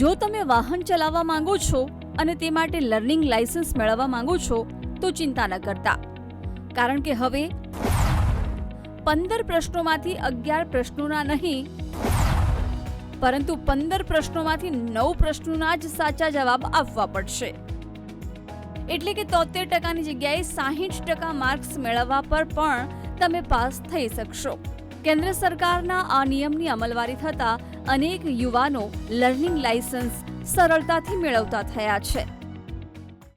જો તમે વાહન ચલાવવા માંગો છો અને તે માટે લર્નિંગ લાયસન્સ મેળવવા માંગો છો, તો ચિંતા ન કરતા. કારણ કે હવે પંદર પ્રશ્નોમાંથી અગિયાર પ્રશ્નોના નહીં, પરંતુ પંદર પ્રશ્નોમાંથી નવ પ્રશ્નોના જ સાચા જવાબ આપવા પડશે. એટલે કે તોતેર ટકાની જગ્યાએ સાહીઠ ટકા માર્ક્સ મેળવવા પર પણ તમે પાસ થઈ શકશો. કેન્દ્ર સરકારના આ નિયમની અમલવારી થતા અનેક યુવાનો લર્નિંગ લાયસન્સ સરળતાથી મેળવતા થયા છે.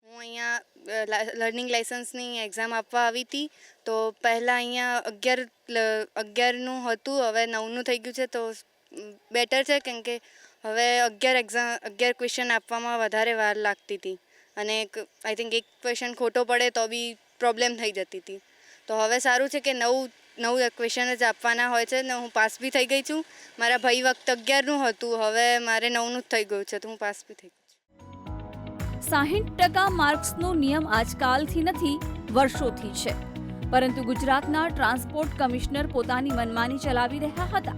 હું અહીંયા લર્નિંગ લાઇસન્સની એક્ઝામ આપવા આવી હતી. તો પહેલાં અહીંયા અગિયાર અગિયારનું હતું, હવે નવનું થઈ ગયું છે. તો બેટર છે કેમ કે હવે અગિયાર એક્ઝામ અગિયાર ક્વેશ્ચન આપવામાં વધારે વાર લાગતી હતી. અને આઈ થિંક એક ક્વેશ્ચન ખોટો પડે તો બી પ્રોબ્લેમ થઈ જતી હતી. તો હવે સારું છે કે નવ નવ ક્વેશ્ચન જ આપવાના હોય છે ને હું પાસ બી થઈ ગઈ છું. મારા ભાઈ વખત અગિયારનું હતું હવે મારે નવનું જ થઈ ગયું છે તો હું પાસ બી થઈ ગઈ છું. સાહીઠ ટકા માર્ક્સનો નિયમ આજકાલથી નથી વર્ષોથી છે. પરંતુ ગુજરાતના ટ્રાન્સપોર્ટ કમિશનર પોતાની મનમાની ચલાવી રહ્યા હતા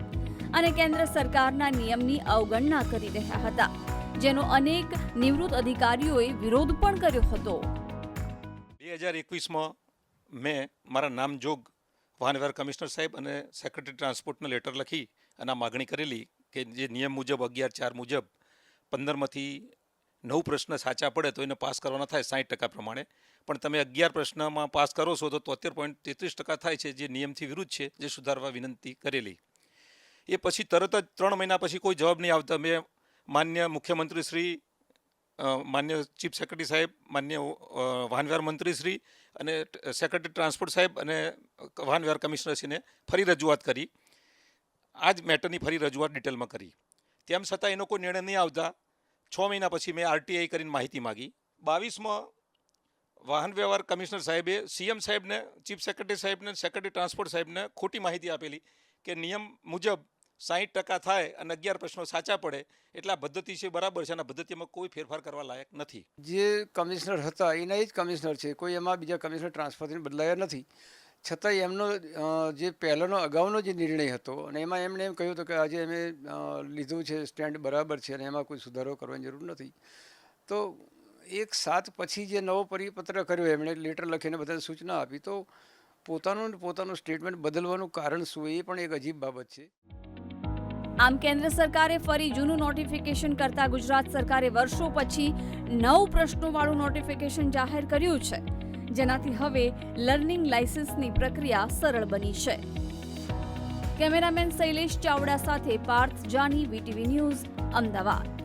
અને કેન્દ્ર સરકારના નિયમની અવગણના કરી રહ્યા હતા જેનો અનેક નિવૃત્ત અધિકારીઓએ વિરોધ પણ કર્યો હતો. બે હજાર એકવીસમાં મેં મારા નામ જોગ વાહન કમિશનર સાહેબ અને સેક્રેટરી ટ્રાન્સપોર્ટને લેટર લખી અને આ માગણી કરેલી કે જે નિયમ મુજબ, અગિયાર ચાર મુજબ પંદરમાંથી નવ પ્રશ્ન સાચા પડે તો એને પાસ કરવાના થાય સાઠ ટકા પ્રમાણે. પણ તમે અગિયાર પ્રશ્નમાં પાસ કરો છો તો તોતેર પોઈન્ટ તેત્રીસ ટકા થાય છે જે નિયમથી વિરુદ્ધ છે, જે સુધારવા વિનંતી કરેલી. એ પછી તરત જ ત્રણ મહિના પછી કોઈ જવાબ નહીં આવતા. મેં માન્ય મુખ્યમંત્રી શ્રી માન્ય ચીફ સેક્રેટરી સાહેબ, માન્ય વાહનવ્યવહાર મંત્રી શ્રી અને સેક્રેટરી ટ્રાન્સપોર્ટ સાહેબ અને વાહન વ્યવહાર કમિશનરશ્રીને ફરી રજૂઆત કરી. આ જ મેટરની ફરી રજૂઆત ડિટેલમાં કરી. તેમ છતાં એનો કોઈ નિર્ણય નહીં આવતા છ મહિના પછી મેં આરટીઆઈ કરીને માહિતી માગી. બાવીસમાં વાહન વ્યવહાર કમિશનર સાહેબે સીએમ સાહેબને, ચીફ સેક્રેટરી સાહેબને, સેક્રેટરી ટ્રાન્સપોર્ટ સાહેબને ખોટી માહિતી આપેલી કે નિયમ મુજબ સાહીઠ ટકા થાય અને અગિયાર પ્રશ્નો સાચા પડે, એટલે આ પદ્ધતિ છે બરાબર છે અને પદ્ધતિમાં કોઈ ફેરફાર કરવા લાયક નથી. જે કમિશનર હતા, એના જ કમિશનર છે, કોઈ એમાં બીજા કમિશનર ટ્રાન્સફર બદલાયા નથી. છતાંય એમનો જે પહેલાંનો અગાઉનો જે નિર્ણય હતો અને એમાં એમણે એમ કહ્યું હતું કે આજે અમે લીધું છે, સ્ટેન્ડ બરાબર છે અને એમાં કોઈ સુધારો કરવાની જરૂર નથી. તો એક સાત પછી જે નવો પરિપત્ર કર્યો, એમણે લેટર લખીને બધાને સૂચના આપી, તો પોતાનું પોતાનું સ્ટેટમેન્ટ બદલવાનું કારણ શું એ પણ એક અજીબ બાબત છે. આમ કેન્દ્ર સરકારે ફરી જૂનું નોટિફિકેશન કરતા ગુજરાત સરકારે વર્ષો પછી નવ પ્રશ્નોવાળું નોટિફિકેશન જાહેર કર્યું છે. જેનાથી હવે લર્નિંગ લાયસન્સની પ્રક્રિયા સરળ બની છે. કેમેરામેન શૈલેષ ચાવડા સાથે Parth Jani, V T V news, Ahmedabad.